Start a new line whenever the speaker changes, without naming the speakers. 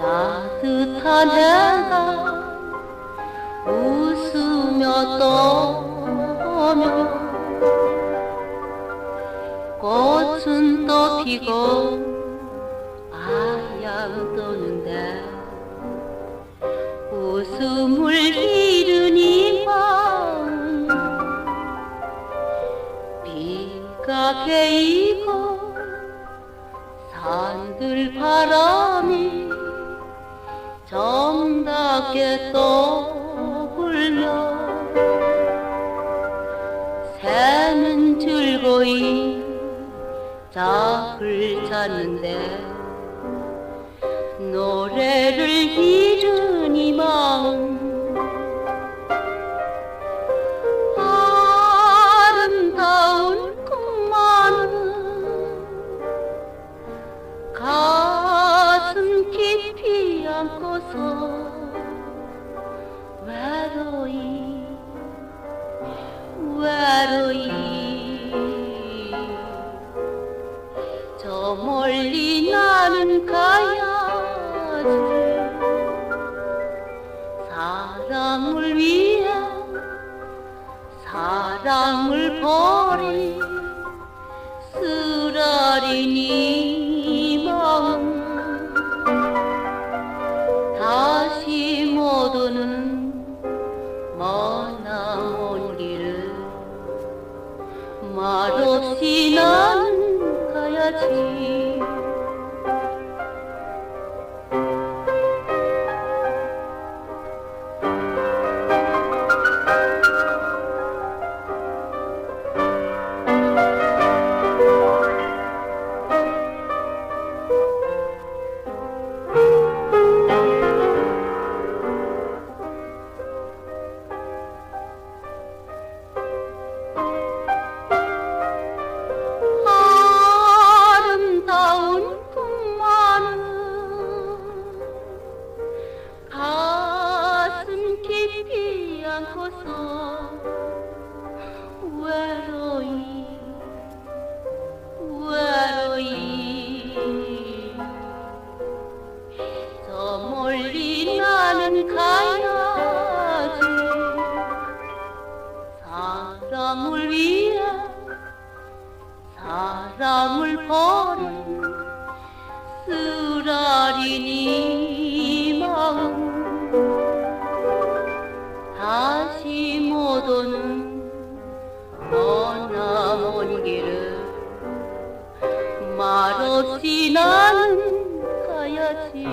따뜻한 해가 웃으며 떠오며 꽃은 또 피고 아양 떠는데 웃음을 잃은 이 마음 비가 개이고 산들 바람이 정답게 떠불며 새는 즐거이 짝을 찾는데 노래를 사랑을 버린 쓰라린 이 তোমার সিনান কায়াছি। 사랑을 위해 사랑을 버린 쓰라린 이 마음 다시 못 오는 말없이 나는 가야지